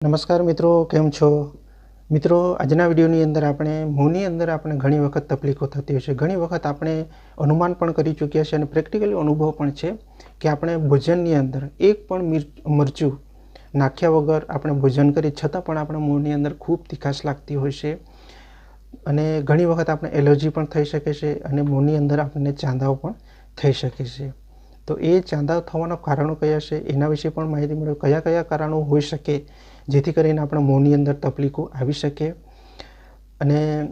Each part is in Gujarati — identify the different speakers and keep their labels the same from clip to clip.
Speaker 1: નમસ્કાર મિત્રો, કેમ છો? મિત્રો, આજના વિડીયોની અંદર આપણે, મોંની અંદર આપણે ઘણી વખત તકલીફો થતી હોય છે. ઘણી વખત આપણે અનુમાન પણ કરી ચૂક્યા છે અને પ્રેક્ટિકલી અનુભવ પણ છે કે આપણે ભોજનની અંદર એક પણ મરચું નાખ્યા વગર આપણે ભોજન કરી છતાં પણ આપણા મોંની અંદર ખૂબ તીખાશ લાગતી હોય છે. અને ઘણી વખત આપણે એલર્જી પણ થઈ શકે છે અને મોંની અંદર આપણને ચાંદાઓ પણ થઈ શકે છે. તો એ ચાંદા થવાના કારણો કયા છે? એના વિશે પણ માહિતી મેળવો. કયા કયા કારણો હોઈ શકે? જેથી કરીને આપણા મોંની અંદર તકલીફો આવી શકે. અને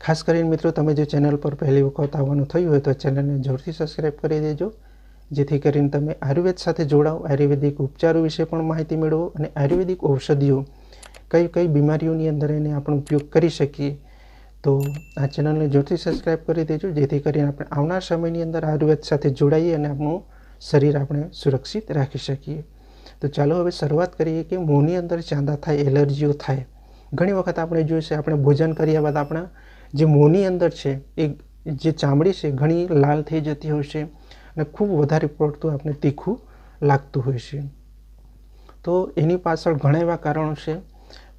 Speaker 1: ખાસ કરીને મિત્રો, તમે જો ચેનલ પર પહેલી વખત આવવાનું થયું હોય તો ચેનલને જરૂરથી સબસ્ક્રાઈબ કરી દેજો. જેથી કરીને તમે આયુર્વેદ સાથે જોડાઓ. આયુર્વેદિક ઉપચારો વિશે પણ માહિતી મેળવો અને આયુર્વેદિક ઔષધિઓ કઈ કઈ બીમારીઓની અંદર એને આપણે ઉપયોગ કરી શકીએ. તો આ ચેનલને જરૂરથી સબસ્ક્રાઈબ કરી દેજો. જેથી કરીને આપણે આવનાર સમયની અંદર આયુર્વેદ સાથે જોડાઈએ અને આપણું શરીર આપણે સુરક્ષિત રાખી શકીએ. તો ચાલો હવે શરૂઆત કરીએ કે મોંની અંદર ચાંદા થાય, એલર્જીઓ થાય. ઘણી વખત આપણે જોઈશે આપણે ભોજન કર્યા બાદ આપણા જે મોંની અંદર છે, એ જે ચામડી છે, ઘણી લાલ થઈ જતી હોય છે અને ખૂબ વધારે પડતું આપણે તીખું લાગતું હોય છે. તો એની પાછળ ઘણા એવા કારણો છે,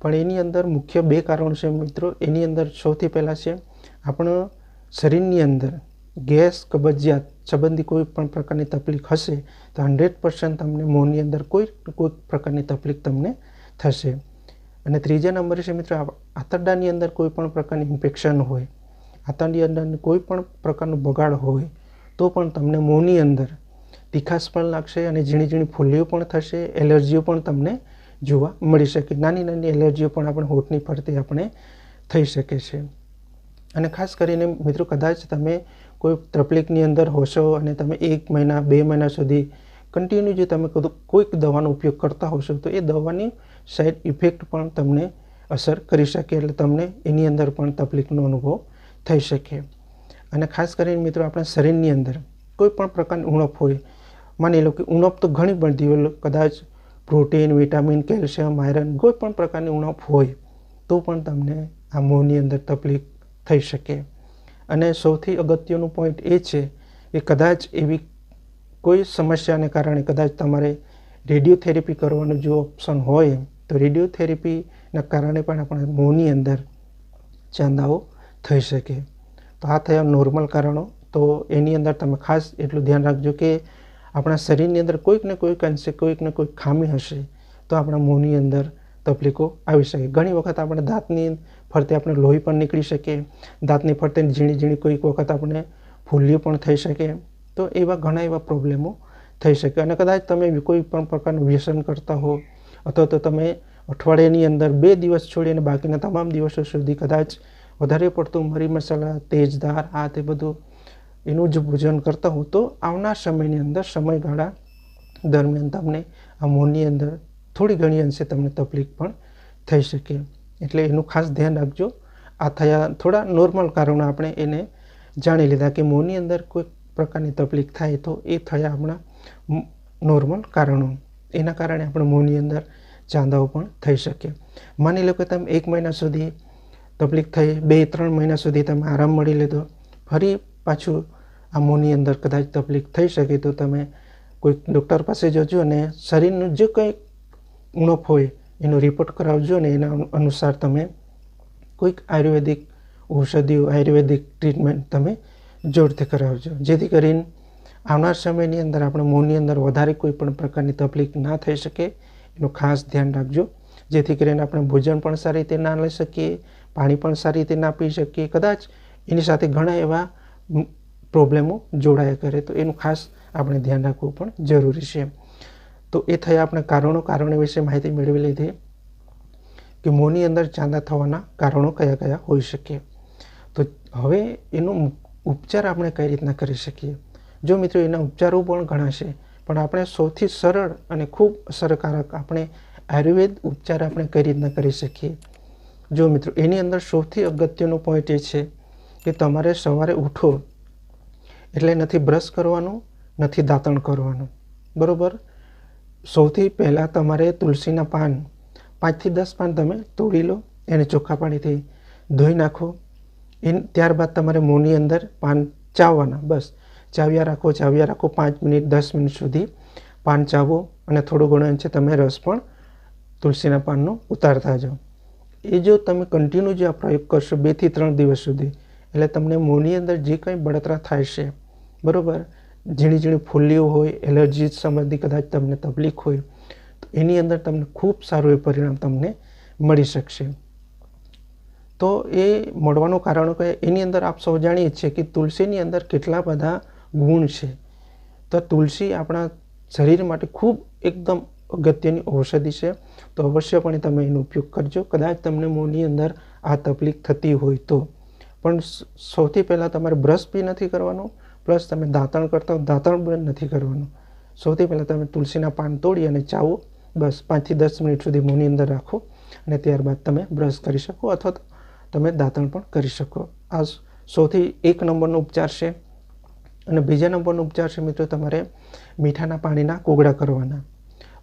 Speaker 1: પણ એની અંદર મુખ્ય બે કારણો છે મિત્રો. એની અંદર સૌથી પહેલાં છે, આપણા શરીરની અંદર ગેસ કબજિયાત સંબંધી કોઈ પણ પ્રકારની તકલીફ હશે તો હંડ્રેડ પર્સન્ટ તમને મોંની અંદર કોઈ કોઈ પ્રકારની તકલીફ તમને થશે. અને ત્રીજા નંબરે છે મિત્રો આંતરડાની અંદર કોઈ પણ પ્રકારની ઇન્ફેક્શન હોય, આંતરડાની અંદર કોઈ પણ પ્રકારનો બગાડ હોય, તો પણ તમને મોંની અંદર તીખાશ પણ લાગશે અને ઝીણી ઝીણી ફૂલીઓ પણ થશે, એલર્જીઓ પણ તમને જોવા મળી શકે. નાની નાની એલર્જીઓ પણ આપણે હોઠની ફરતે આપણે થઈ શકે છે. અને ખાસ કરીને મિત્રો, કદાચ તમે કોઈ તકલીફની અંદર હોશો અને તમે એક મહિના, બે મહિના સુધી કન્ટિન્યુ જો તમે કોઈક દવાનો ઉપયોગ કરતા હોશો, તો એ દવાની સાઈડ ઇફેક્ટ પણ તમને અસર કરી શકે એટલે તમને એની અંદર પણ તકલીફનો અનુભવ થઈ શકે. અને ખાસ કરીને મિત્રો આપણા શરીરની અંદર કોઈ પણ પ્રકારની ઉણપ હોય, માની લો કે ઉણપ તો ઘણી બધી હોય, કદાચ પ્રોટીન વિટામિન કેલ્શિયમ આયરન કોઈ પણ પ્રકારની ઉણપ હોય, તો પણ તમને આ મોંની અંદર તકલીફ થઈ શકે. અને સૌથી અગત્યનું પોઈન્ટ એ છે કે કદાચ એવી કોઈ સમસ્યાને કારણે કદાચ તમારે રેડિયોથેરેપી કરવાનું જો ઓપ્શન હોય, તો રેડિયોથેરેપીના કારણે પણ આપણા મોંની અંદર ચાંદાઓ થઈ શકે. તો આ થયા નોર્મલ કારણો. તો એની અંદર તમે ખાસ એટલું ધ્યાન રાખજો કે આપણા શરીરની અંદર કોઈક ને કોઈક અંશે કોઈક ને કોઈક ખામી હશે, તો આપણા મોંની અંદર તકલીફો આવી શકે. ઘણી વખત આપણે દાંતની ફરતે આપણે લોહી પણ નીકળી શકે દાંતની ફરતે ઝીણી ઝીણી કોઈક વખત આપણે ફૂલ્યું પણ થઈ શકે. તો એવા ઘણા એવા પ્રોબ્લેમો થઈ શકે. અને કદાચ તમે કોઈ પણ પ્રકારનું વ્યસન કરતા હો અથવા તો તમે અઠવાડિયાની અંદર બે દિવસ છોડીને બાકીના તમામ દિવસો સુધી કદાચ વધારે પડતું મરી મસાલા, તેજદાર, આ તે બધું એનું જ ભોજન કરતા હો, તો આવનાર સમયની અંદર, સમયગાળા દરમિયાન તમને આ મોંની અંદર થોડી ઘણી અંશે તમને તકલીફ પણ થઈ શકે. એટલે એનું ખાસ ધ્યાન રાખજો. આ થયા થોડા નોર્મલ કારણો આપણે એને જાણી લીધા કે મોંની અંદર કોઈ પ્રકારની તકલીફ થાય તો એ થયા આપણા નોર્મલ કારણો. એના કારણે આપણે મોંની અંદર ચાંદાઓ પણ થઈ શકે. માની લો કે તમે એક મહિના સુધી તકલીફ થઈ, બે, ત્રણ મહિના સુધી તમે આરામ મળી લીધો, ફરી પાછું આ મોંની અંદર કદાચ તકલીફ થઈ શકે તો તમે કોઈક ડૉક્ટર પાસે જજો અને શરીરનું જે કંઈ ઉણપ હોય, એનો રિપોર્ટ કરાવજો ને એના અનુસાર તમે કોઈક આયુર્વેદિક ઔષધિઓ, આયુર્વેદિક ટ્રીટમેન્ટ તમે જોરથી કરાવજો. જેથી કરીને આવનાર સમયની અંદર આપણે મોંની અંદર વધારે કોઈ પણ પ્રકારની તકલીફ ના થઈ શકે, એનું ખાસ ધ્યાન રાખજો. જેથી કરીને આપણે ભોજન પણ સારી રીતે ના લઈ શકીએ, પાણી પણ સારી રીતે ના પી શકીએ. કદાચ એની સાથે ઘણા એવા પ્રોબ્લેમો જોડાયા કરે, તો એનું ખાસ આપણે ધ્યાન રાખવું પણ જરૂરી છે. તો એ થયા આપણે કારણો કારણો વિશે માહિતી મેળવી લીધી કે મોંની અંદર ચાંદા થવાના કારણો કયા કયા હોઈ શકે. તો હવે એનો ઉપચાર આપણે કઈ રીતના કરી શકીએ? જો મિત્રો એના ઉપચારો પણ ઘણા છે પણ આપણે સૌથી સરળ અને ખૂબ અસરકારક આપણે આયુર્વેદ ઉપચાર આપણે કઈ રીતના કરી શકીએ? જો મિત્રો, એની અંદર સૌથી અગત્યનો પોઈન્ટ એ છે કે તમારે સવારે ઉઠો. એટલે નથી બ્રશ કરવાનું, નથી દાંતણ કરવાનું. બરાબર? સૌથી પહેલાં તમારે તુલસીના પાન, પાંચથી દસ પાન તમે તોડી લો, એને ચોખ્ખા પાણીથી ધોઈ નાખો. એ ત્યારબાદ તમારે મોંની અંદર પાન ચાવવાના, બસ. ચાવ્યા રાખો ચાવ્યા રાખો પાંચ મિનિટ, દસ મિનિટ સુધી પાન ચાવો અને થોડો ઘણો છે તમે રસ પણ તુલસીના પાનનો ઉતારતા જાઓ. એ જો તમે કન્ટિન્યુ જે આ પ્રયોગ કરશો બેથી ત્રણ દિવસ સુધી, એટલે તમને મોંની અંદર જે કંઈ બળતરા થાય છે, બરાબર? ઝીણી ઝીણી ફૂલ્લીઓ હોય, એલર્જી સંબંધી કદાચ તમને તકલીફ હોય, તો એની અંદર તમને ખૂબ સારું એ પરિણામ તમને મળી શકશે. તો એ મળવાનું કારણ કે એની અંદર આપ સૌ જાણીએ છીએ કે તુલસીની અંદર કેટલા બધા ગુણ છે. તો તુલસી આપણા શરીર માટે ખૂબ એકદમ અગત્યની ઔષધિ છે. તો અવશ્યપણે તમે એનો ઉપયોગ કરજો. કદાચ તમને મોંની અંદર આ તકલીફ થતી હોય તો. પણ સૌથી પહેલાં તમારે બ્રશ બી નથી કરવાનો. પ્લસ તમે દાંતણ કરતા હો દાંતણ બંધ નથી કરવાનું. સૌથી પહેલાં તમે તુલસીના પાન તોડી અને ચાવો. બસ પાંચથી દસ મિનિટ સુધી મોંની અંદર રાખો અને ત્યારબાદ તમે બ્રશ કરી શકો અથવા તો તમે દાંતણ પણ કરી શકો. આ સૌથી એક નંબરનો ઉપચાર છે. અને બીજા નંબરનો ઉપચાર છે મિત્રો તમારે મીઠાના પાણીના કોગળા કરવાના.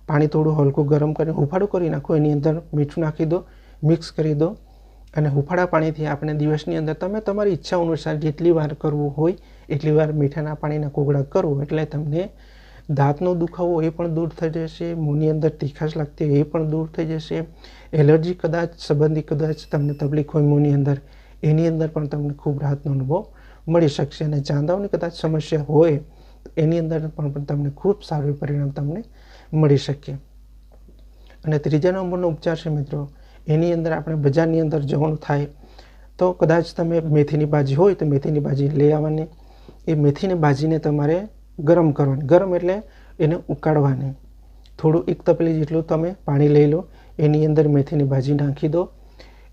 Speaker 1: પાણી થોડું હલકું ગરમ કરીને હુફાળું કરી નાખો. એની અંદર મીઠું નાખી દો, મિક્સ કરી દો અને હુફાળા પાણીથી આપણે દિવસની અંદર તમે તમારી ઈચ્છા અનુસાર જેટલી વાર કરવું હોય એટલી વાર મીઠાના પાણીના કોગળા કરો એટલે તમને દાંતનો દુખાવો એ પણ દૂર થઈ જશે મોંની અંદર તીખાશ લાગતી એ પણ દૂર થઈ જશે, એલર્જી કદાચ, સંબંધી કદાચ તમને તકલીફ હોય મોંની અંદર, એની અંદર પણ તમને ખૂબ રાહતનો અનુભવ મળી શકશે અને ચાંદાઓની કદાચ સમસ્યા હોય, એની અંદર પણ તમને ખૂબ સારું પરિણામ તમને મળી શકે. અને ત્રીજા નંબરનો ઉપચાર છે મિત્રો, એની અંદર આપણે બજારની અંદર જવાનું થાય, તો કદાચ તમે મેથીની ભાજી હોય તો મેથીની ભાજી લઈ આવવાની એ મેથીની ભાજીને તમારે ગરમ કરવાની. ગરમ એટલે એને ઉકાળવાની. થોડું એક તપેલી જેટલું તમે પાણી લઈ લો, એની અંદર મેથીની ભાજી નાખી દો.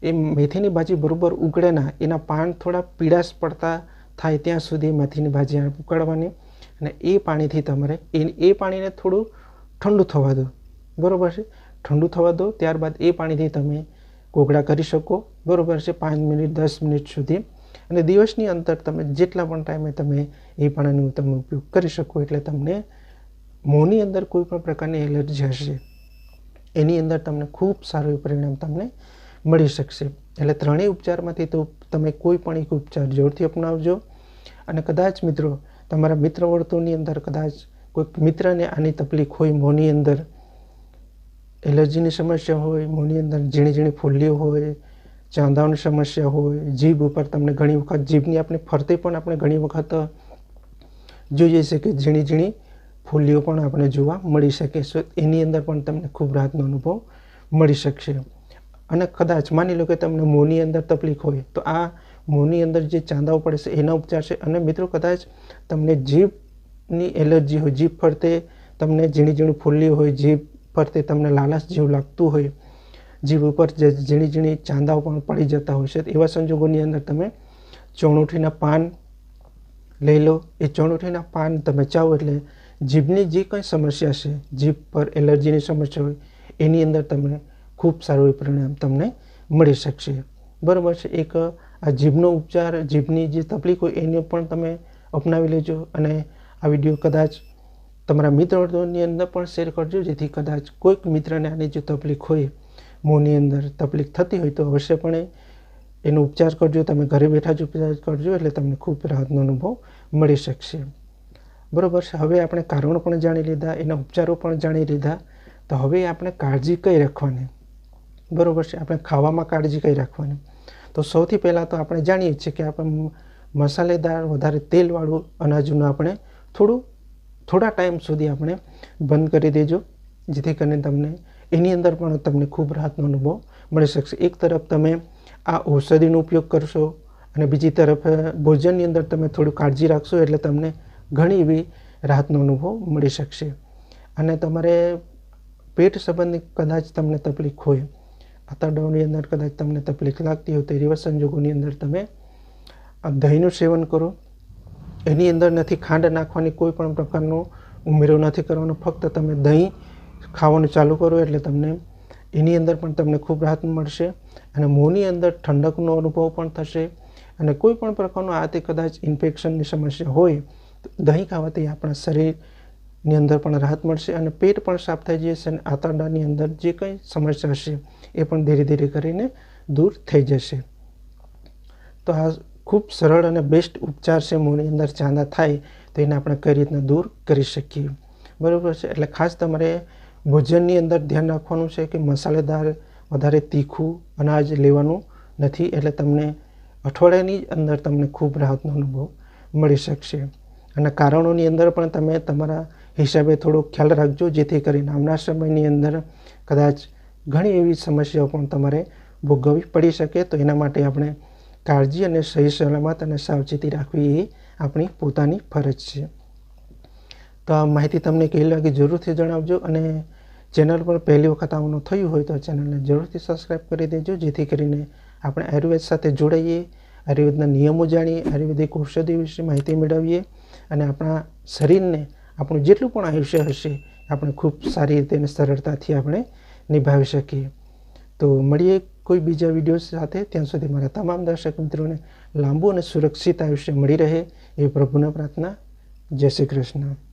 Speaker 1: એ મેથીની ભાજી બરાબર ઉકળે ના, એના પાન થોડા પીળાશ પડતા થાય ત્યાં સુધી મેથીની ભાજી ઉકાળવાની અને એ પાણીથી તમારે એ એ પાણીને થોડું ઠંડુ થવા દો. બરાબર છે? ઠંડુ થવા દો, ત્યારબાદ એ પાણીથી તમે કોગળા કરી શકો. બરાબર છે? પાંચ મિનિટ, દસ મિનિટ સુધી અને દિવસની અંતર તમે જેટલા પણ ટાઈમે તમે એ પાણીનો તમે ઉપયોગ કરી શકો એટલે તમને મોંની અંદર કોઈ પણ પ્રકારની એલર્જી હશે. એની અંદર તમને ખૂબ સારું પરિણામ તમને મળી શકશે. એટલે ત્રણેય ઉપચારમાંથી તો તમે કોઈ પણ એક ઉપચાર જોરથી અપનાવજો. અને કદાચ મિત્રો, તમારા મિત્ર વર્તુળની અંદર કદાચ કોઈક મિત્રને આની તકલીફ હોય, મોંની અંદર એલર્જીની સમસ્યા હોય, મોંની અંદર ઝીણી ઝીણી ફૂલ્લીઓ હોય ચાંદાઓની સમસ્યા હોય, જીભ ઉપર તમને ઘણી વખત, જીભની આપણે ફરતે પણ આપણે ઘણી વખત જોઈએ છે કે ઝીણી ઝીણી ફૂલ્લીઓ પણ આપણે જોવા મળી શકે છે. એની અંદર પણ તમને ખૂબ રાહતનો અનુભવ મળી શકશે. અને કદાચ માની લો કે તમને મોંની અંદર તકલીફ હોય, તો આ મોંની અંદર જે ચાંદાઓ પડે છે, એના ઉપચાર છે. અને મિત્રો, કદાચ તમને જીભની એલર્જી હોય, જીભ ફરતે તમને ઝીણી ઝીણી ફૂલ્લી હોય, જીભ ફરતે તમને લાલાશ જેવું લાગતું હોય જીભ ઉપર જે ઝીણી ઝીણી ચાંદાઓ પણ પડી જતા હોય છે. એવા સંજોગોની અંદર તમે ચોણુઠીના પાન લઈ લો. એ ચોણુઠીના પાન તમે ચાવો એટલે જીભની જે કંઈ સમસ્યા છે, જીભ પર એલર્જીની સમસ્યા હોય, એની અંદર તમને ખૂબ સારું પરિણામ તમને મળી શકશે. બરાબર છે. એક આ જીભનો ઉપચાર, જીભની જે તકલીફ હોય એને પણ તમે અપનાવી લેજો અને આ વીડિયો કદાચ તમારા મિત્રોની અંદર પણ શેર કરજો, જેથી કદાચ કોઈક મિત્રને આની જો તકલીફ હોય મોંની અંદર તકલીફ થતી હોય તો અવશ્યપણે એનો ઉપચાર કરજો. તમે ઘરે બેઠા જ ઉપચાર કરજો એટલે તમને ખૂબ રાહતનો અનુભવ મળી શકશે. બરાબર છે. હવે આપણે કારણો પણ જાણી લીધા, એના ઉપચારો પણ જાણી લીધા. તો હવે આપણે કાળજી કઈ રાખવાની? બરાબર છે. આપણે ખાવામાં કાળજી કઈ રાખવાની? તો સૌથી પહેલાં તો આપણે જાણીએ છીએ કે આપણે મસાલેદાર વધારે તેલવાળું અનાજનું આપણે થોડું, થોડા ટાઈમ સુધી આપણે બંધ કરી દેજો. જેથી કરીને તમને એની અંદર પણ તમને ખૂબ રાહતનો અનુભવ મળી શકશે. એક તરફ તમે આ ઔષધિનો ઉપયોગ કરશો અને બીજી તરફ ભોજનની અંદર તમે થોડું કાળજી રાખશો એટલે તમને ઘણી એવી રાહતનો અનુભવ મળી શકશે. અને તમારે પેટ સંબંધી કદાચ તમને તકલીફ હોય, આંતરડાઓની અંદર કદાચ તમને તકલીફ લાગતી હોય તો એવા સંજોગોની અંદર તમે દહીંનું સેવન કરો. એની અંદર નથી ખાંડ નાખવાની કોઈ પણ પ્રકારનો ઉમેરો નથી કરવાનો. ફક્ત તમે દહીં ખાવાનું ચાલુ કરો એટલે તમને એની અંદર પણ તમને ખૂબ રાહત મળશે અને મોંની અંદર ઠંડકનો અનુભવ પણ થશે અને કોઈ પણ પ્રકારનું આ તે કદાચ ઇન્ફેક્શનની સમસ્યા હોય તો દહીં ખાવાથી આપણા શરીરની અંદર પણ રાહત મળશે અને પેટ પણ સાફ થઈ જશે અને આંતરડાની અંદર જે કંઈ સમસ્યા હશે એ પણ ધીરે ધીરે કરીને દૂર થઈ જશે. તો આ ખૂબ સરળ અને બેસ્ટ ઉપચાર છે મોંની અંદર ચાંદા થાય તો એને આપણે કઈ રીતના દૂર કરી શકીએ? બરાબર છે. એટલે ખાસ તમારે ભોજનની અંદર ધ્યાન રાખવાનું છે કે મસાલેદાર વધારે તીખું અનાજ લેવાનું નથી એટલે તમને અઠવાડિયાની અંદર તમને ખૂબ રાહતનો અનુભવ મળી શકશે. અને કારણોની અંદર પણ તમે તમારા હિસાબે થોડો ખ્યાલ રાખજો, જેથી કરીને આવનાર સમયની અંદર કદાચ ઘણી એવી સમસ્યાઓ પણ તમારે ભોગવવી પડી શકે. તો એના માટે આપણે કાળજી અને સહી સલામત અને સાવચેતી રાખવી એ આપણી પોતાની ફરજ છે. તો આ માહિતી તમને કેવી લાગી જરૂરથી જણાવજો અને ચેનલ પર પહેલી વખત આવવાનું થયું હોય તો ચેનલને જરૂરથી સબસ્ક્રાઈબ કરી દેજો, જેથી કરીને આપણે આયુર્વેદ સાથે જોડાઈએ, આયુર્વેદના નિયમો જાણીએ, આયુર્વેદિક ઔષધિ વિશે માહિતી મેળવીએ અને આપણા શરીરને આપણું જેટલું પણ આયુષ્ય હશે, આપણે ખૂબ સારી રીતે અને સરળતાથી આપણે નિભાવી શકીએ. તો મળીએ કોઈ બીજા વીડિયો સાથે. ત્યાં સુધી મારા તમામ દર્શક મિત્રોને લાંબુ અને સુરક્ષિત આયુષ્ય મળી રહે એ પ્રભુને પ્રાર્થના. જય શ્રી કૃષ્ણ.